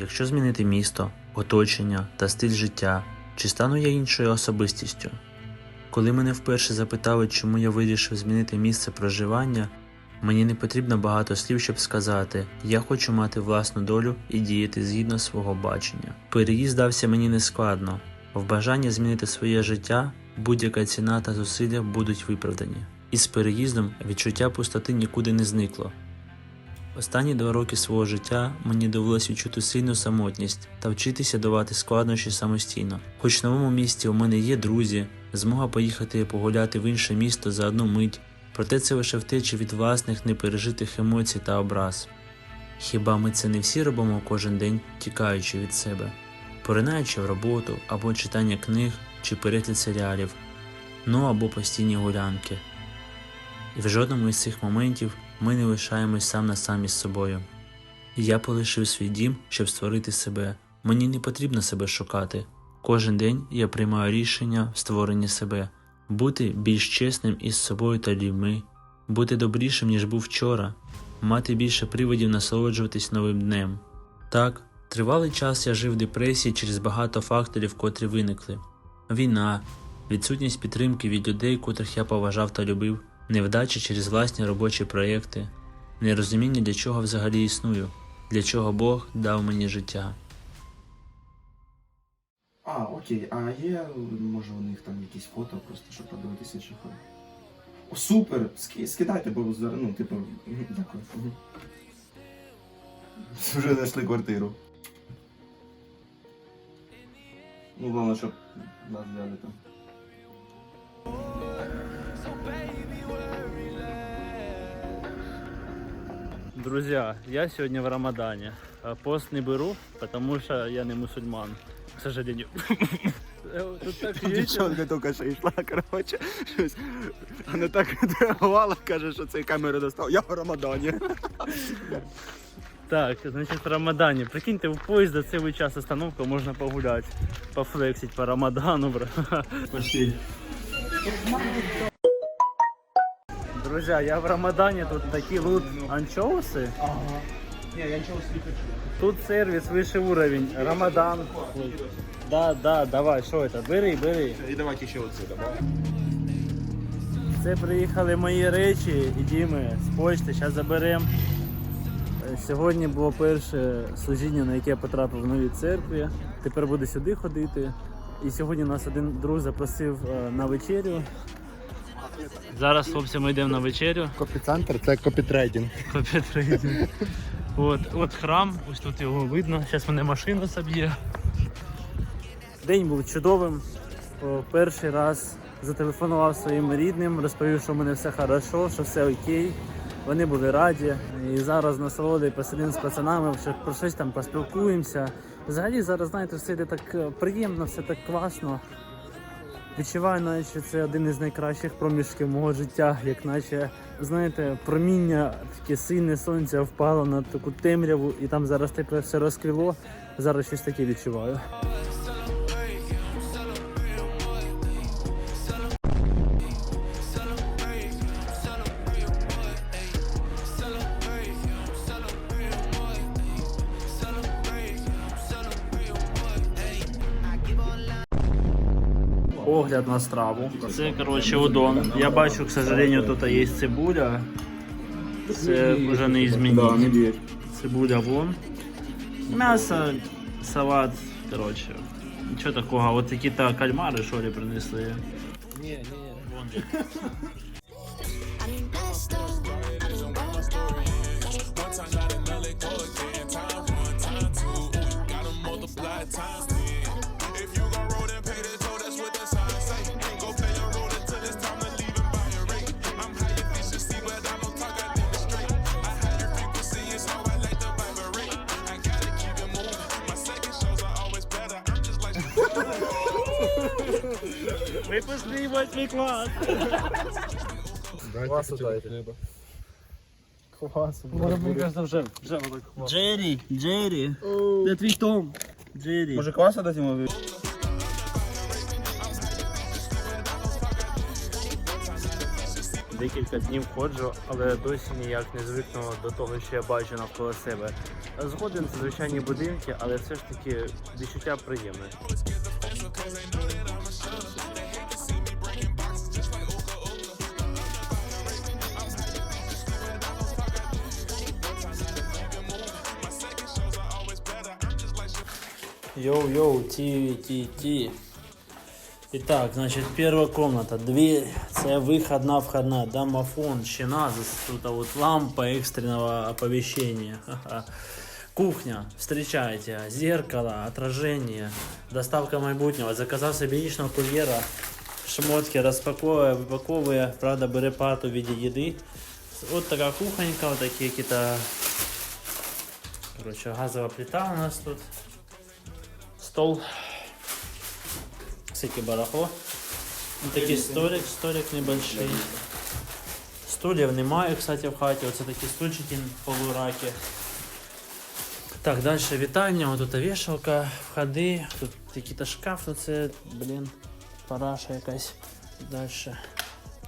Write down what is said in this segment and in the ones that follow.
Якщо змінити місто, оточення та стиль життя, чи стану я іншою особистістю? Коли мене вперше запитали, чому я вирішив змінити місце проживання, мені не потрібно багато слів, щоб сказати, я хочу мати власну долю і діяти згідно свого бачення. Переїзд дався мені нескладно. В бажанні змінити своє життя будь-яка ціна та зусилля будуть виправдані. І з переїздом відчуття пустоти нікуди не зникло. Останні два роки свого життя мені довелось відчути сильну самотність та вчитися давати складнощі самостійно. Хоч в новому місті у мене є друзі, змога поїхати погуляти в інше місто за одну мить, проте це лише втеча від власних непережитих емоцій та образ. Хіба ми це не всі робимо кожен день, тікаючи від себе, поринаючи в роботу або читання книг чи перегляд серіалів, ну або постійні гулянки. І в жодному із цих моментів ми не лишаємось сам на сам із собою. Я полишив свій дім, щоб створити себе. Мені не потрібно себе шукати. Кожен день я приймаю рішення в створенні себе, бути більш чесним із собою та людьми, бути добрішим, ніж був вчора, мати більше приводів насолоджуватись новим днем. Так, тривалий час я жив в депресії через багато факторів, котрі виникли: війна, відсутність підтримки від людей, котрих я поважав та любив, невдача через власні робочі проєкти, нерозуміння, для чого взагалі існую, для чого Бог дав мені життя. А, окей, а є, може, у них там якісь фото, просто щоб подивитися, чи ходить. О, супер! Ски- скидайте, бо зараз, ну, типу, дякую. мгм. Вже знайшли квартиру. Ну, головне, щоб нас взяли там. Друзья, я сегодня в Рамадане. Пост не беру, потому что я не мусульман, к сожалению. Э, Тут так. Дівчонка тільки що йшла, коротше, щось. Вона так реагувала, каже, що цей камеру достав. Я в Рамадані. Так, значит, в Рамадане. Прикиньте, в поезд за целый час остановка можно погулять, пофлексить по Рамадану, бро. Пошли Друзья, я в Рамадане, тут такие лут анчоусы. Ага. Ні, я нічого собі хочу. Тут сервис выше уровень. Рамадан. Да, да, давай, що это? Бери, бери. І давайте ще оце добавимо. Це приїхали мої речі і Діми з почти, зараз заберемо. Сьогодні було перше служіння, на яке я потрапив в новій церкві. Тепер буду сюди ходити. І сьогодні нас один друг запросив е, на вечерю. Зараз хлопці ми йдемо на вечерю. Копіцентр це копітрейдинг. Копітрейдинг. От, от храм, ось тут його видно. Зараз мене машина соб'є. День був чудовим. Перший раз зателефонував своїм рідним, розповів, що в мене все хорошо, що все окей. Вони були раді. І зараз насолоди посидимо з пацанами, ще про щось там поспілкуємося. Взагалі зараз, знаєте, все йде так е, приємно, все так класно. Відчуваю, наче це один із найкращих проміжків мого життя, як наче, знаєте, проміння таке сильне сонця впало на таку темряву, і там зараз тепер все розквіло. Зараз щось таке відчуваю. Огляд на страву. Це, коротше, удон. Я бачу, к сожалению, тут є цибуля. Це вже не змінить. Цибуля вон. М'ясо, салат, коротше. Нічого такого, от такі-то кальмари, що ли, принесли. Ні, ні, вон. Випускний восьмий клас. Квасу дайте. Квасу. Мені кажется, вже, вже Джері, Джері. Де твій Том? Джері. Може квасу дати йому? декілька днів ходжу, але досі ніяк не звикну до того, що я бачу навколо себе. Згоден це звичайні будинки, але все ж таки відчуття приємне. Йоу-йоу, ти, ти, ти. Итак, значит, первая комната, дверь, це выходна входна, домофон, чиназис, тут а вот лампа экстренного оповещения. Ха-ха. Кухня, встречайте, зеркало, отражение, доставка майбутнього. Заказав собі яичного кур'єра, шмотки розпаковує, випаковує, правда, бере пат у виде їди. От така кухонька, вот такі какие-то, короче, газова плита у нас тут. Стол Всякие барахло. Ну, такий столик, столик небольшой. Стульев немає, кстати, в хаті. Оце такі стульчики полураки. Так, далі вітання, ось тут вішалка, входи, тут якийсь шкаф, ну це, блін, параша якась. Далі.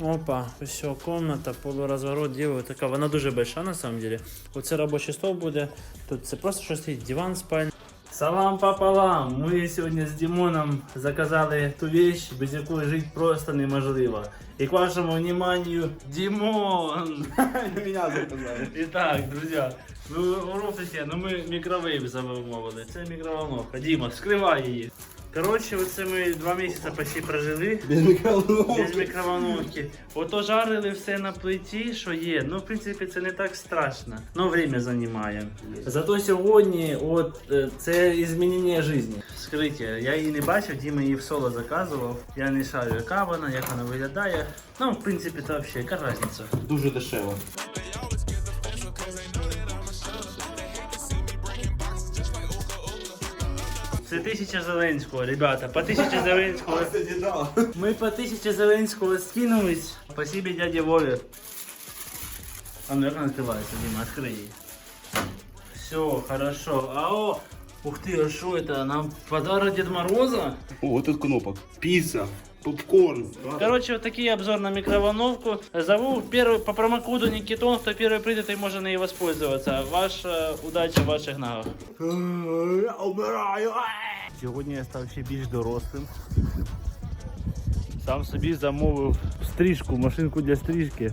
Опа, все, комната, полурозворот делаю. Така, вона дуже большая на самом деле. Оце робочий стол буде. Тут це просто щось стоїть, диван спальня. Салам папалам! Ми сьогодні з Дімоном заказали ту вещь, без якої жити просто неможливо. І к вашому вниманию, Дімон! Меня заказали. Итак, друзья, ви офісі, ну ми мікровейв замовили. Це мікроволновка. Діма, вскривай її. Коротше, оце ми два місяці почти прожили. Без микроволновки. Без мікроволновки. Ото жарили все на плиті, що є. Ну, в принципі, це не так страшно. Ну, время займає. Зато сьогодні, от е, це змінення життя. Скриття. Я її не бачив, Діма її в соло заказував. Я не шарю, яка вона, як вона виглядає. Ну, в принципі, то взагалі, яка різниця? Дуже дешево. Це тисяча Зеленського, ребята, по тисячі Зеленського. Ми по тисячі Зеленського скинулись. Спасибо дядя Вові. А ну як вона відкривається, Дима, відкрий її. Все, хорошо. А о, ух ты, а что это? Нам подарок Дед Мороза? О, вот тут кнопок. Пицца, попкорн. Короче, вот такий обзор на микроволновку. Зову первый, по промокоду Никитон, кто первый придет, и можно ей воспользоваться. Ваша удача в ваших ногах. Я умираю. Сьогодні я став ще більш дорослим. Сам собі замовив стрижку, машинку для стрижки.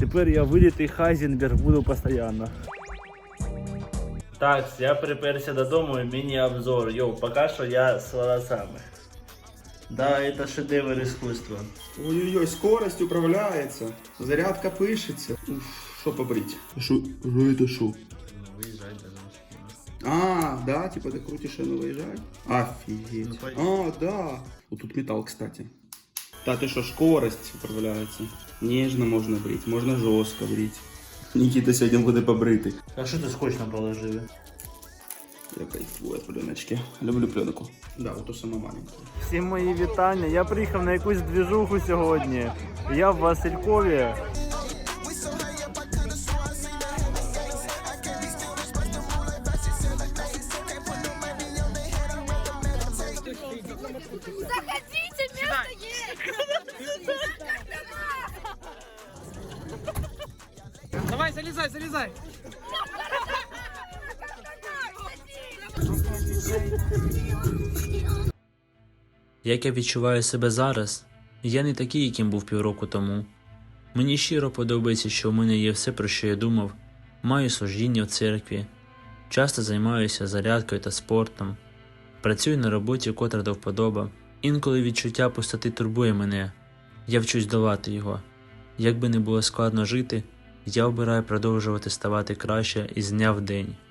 Тепер я вилітий Хайзенберг буду постійно. Так, я приперся додому і міні-обзор. Йоу, поки що я з волосами. Да, это шедевр искусства. Ой-ой-ой, скорость управляется. Зарядка пишется. Уф, Что побрить? Что, что это что? Выезжать даже А, да, типа ты крутишь и оно выезжает? Офигеть. Ну, пойдем. А, да. Вот тут металл, кстати. Да, ты что, скорость управляется. Нежно можно брить, можно жестко брить. Никита сегодня буде побритий. А що ти скотч нам положили? Я кайфую пленочки. Люблю пленку. Да, вот то сама маленькая. Всім мої вітання. Я приїхав на якусь двіжуху сьогодні. Я в Василькові. Заходите, место есть! Давай, залезай, залезай. Як я відчуваю себе зараз, я не такий, яким був півроку тому. Мені щиро подобається, що у мене є все, про що я думав, маю служіння в церкві, часто займаюся зарядкою та спортом, працюю на роботі, котра до вподоба. Інколи відчуття пустоти турбує мене, я вчусь долати його. Як би не було складно жити, я обираю продовжувати ставати краще із дня в день.